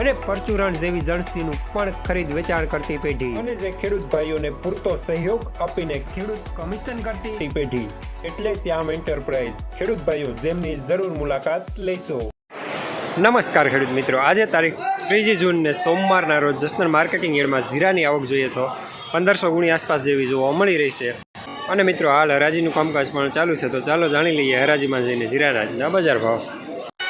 અને પરચુરણ જેવી જણસીનું પણ ખરીદ વેચાણ કરતી પેઢી. અને જે ખેડૂત ભાઈઓને પૂરતો સહયોગ આપીને ખેડૂત કમિશન કરતી પેઢી. એટલે શ્યામ એન્ટરપ્રાઇઝ. ખેડૂત ભાઈઓ જેમની જરૂર મુલાકાત લેશો. નમસ્કાર ખેડૂત મિત્રો. આજે તારીખ ત્રીજી જૂનને સોમવારના રોજ જસનર માર્કેટિંગ યાર્ડમાં જીરાની આવક જોઈએ તો પંદરસો ગુણી આસપાસ જેવી જોવા મળી રહી છે. અને મિત્રો હાલ હરાજીનું કામકાજ પણ ચાલુ છે તો ચાલો જાણી લઈએ હરાજીમાં જઈને જીરાના બજાર ભાવ.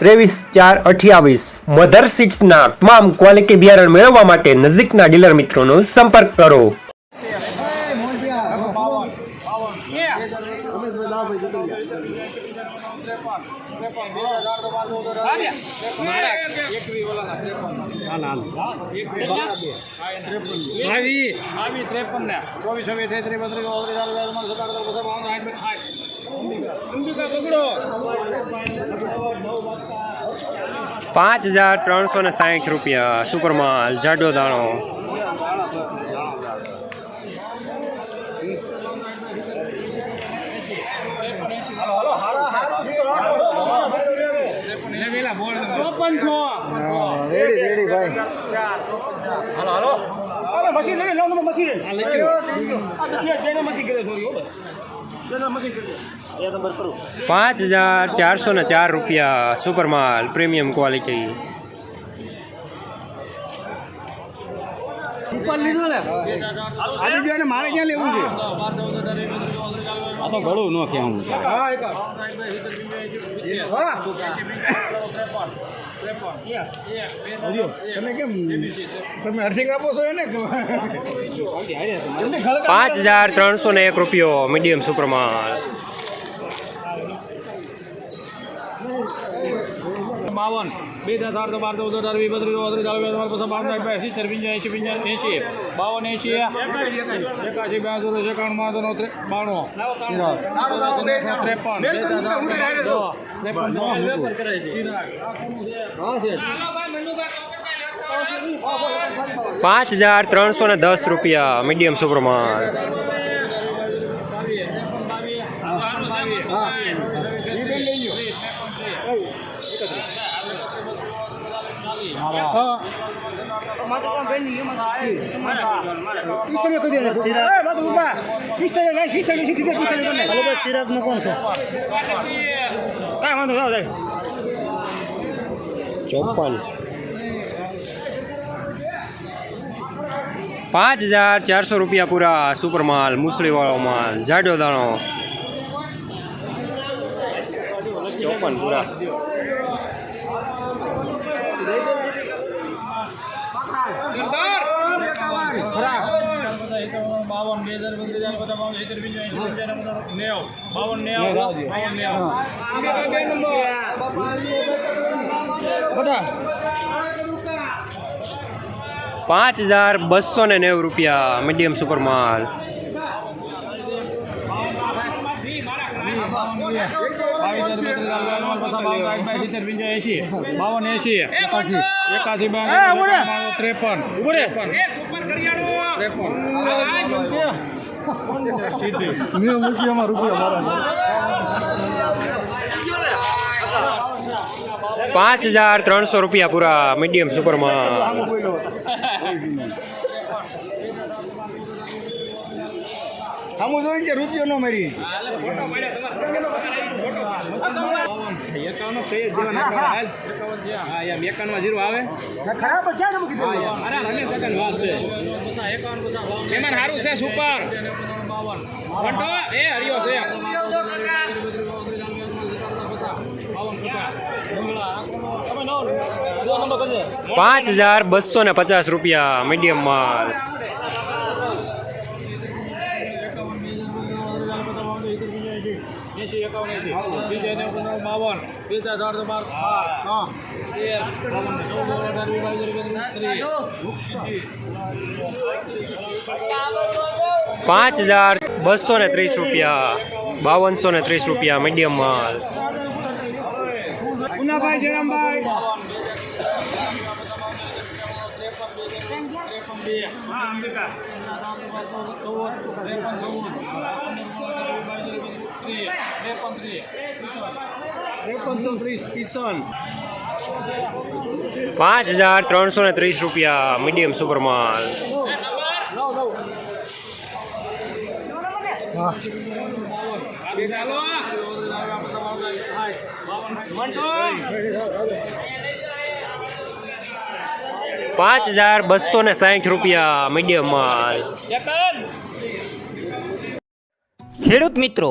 ત્રેવીસ ચાર અઠ્યાવીસ. મધર સીડ્સના તમામ ક્વોલિટી બિયારણ મેળવવા માટે નજીકના ડીલર મિત્રોનો સંપર્ક કરો. ત્રેપન ને ચોવીસ છવ્વીસ તેત્રીસ બત્રીસ ઓગણીસ. અંબિકા પકડો પાંચ હજાર ત્રણસો ને સાહીઠ રૂપિયા. સુપરમાલ જાડો દાણો. ચોપનસો રેડી રેડી ભાઈ. Hello hello. મશીન લઈ લો મશીન. મશીન તો મશીન કરે સોરી પાંચ હજાર ચારસો ને ચાર રૂપિયા સુપર માલ પ્રીમિયમ ક્વોલિટી. ઉપર લીધો ને? આજે જો એને મારે ક્યાં લેવું છે? આ તો ઘણું નો કે હું. તમે કેમ તમે અર્થિંગ આપો છો એને? પાંચ હજાર ત્રણસો ને એક રૂપિયો મીડિયમ સુપરમાલ. બાવન. બે દસ આઠસો બાર ચૌદ અઢાર બત્રીસો બત્રીસ ચાલીસ બેતાલીસ પચાસ બાવન સાઠ એસી પંચ્યાસી એસી પંચ્યાસી એંશી બાવન એંશી એકાશી બ્યાસી એકાણું બાણું બાણું ત્રેપન પાંચ હજાર ત્રણસો ને દસ રૂપિયા મીડિયમ સુપરમાલ ચોપન પાંચ હજાર ચારસો રૂપિયા પૂરા સુપર માલ મુસળીવાળો માલ જાડો દાણો. ચોપન પૂરા. પાંચ હજાર બસો ને નેવું રૂપિયા મીડિયમ બાવન એસી એકાસી બાવન ત્રેપન પાંચ હજાર ત્રણસો રૂપિયા પૂરા મીડિયમ સુપરમાલ સામું જોઈને કે રૂપિયો ન મરી જીરો આવે સારું છે સુપર. ઘંટો પાંચ હજાર બસો ને પચાસ રૂપિયા મીડિયમ માલ. એસી એકાવન એસી બીજા ને બાવન. બીજા ચારસો બાર. બાર તેર. પાંચ હજાર બસો ને ત્રીસ રૂપિયા. બાવનસો ને ત્રીસ રૂપિયા મીડિયમ માલ. પુનાભાઈ જયરામભાઈ. ત્રેપનસો ત્રીસ કિશન. પાંચ હજાર ત્રણસો ને ત્રીસ રૂપિયા મીડિયમ સુપર માલ હા. પાંચ હજાર બસો ને સાઠ રૂપિયા મીડિયમ માલ ખેડૂત મિત્રો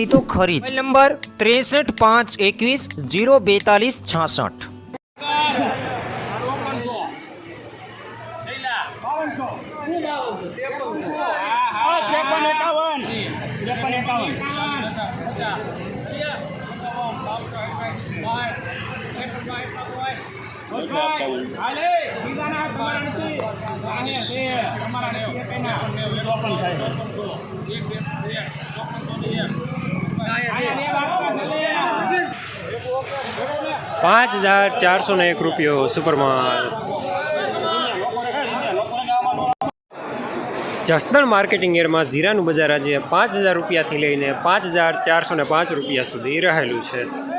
તો ખરી જ નંબર ત્રેસઠ પાંચ એકવીસ જીરો બેતાલીસ છાસઠ ત્રેપન એકાવન ત્રેપન એકાવન પાંચ હજાર ચારસો ને એક રૂપિયો સુપર માલ જસદણ માર્કેટિંગ એરમાં જીરાનું બજાર આજે પાંચ હજાર રૂપિયાથી લઈને પાંચ હજાર ચારસો ને પાંચ રૂપિયા સુધી રહેલું છે.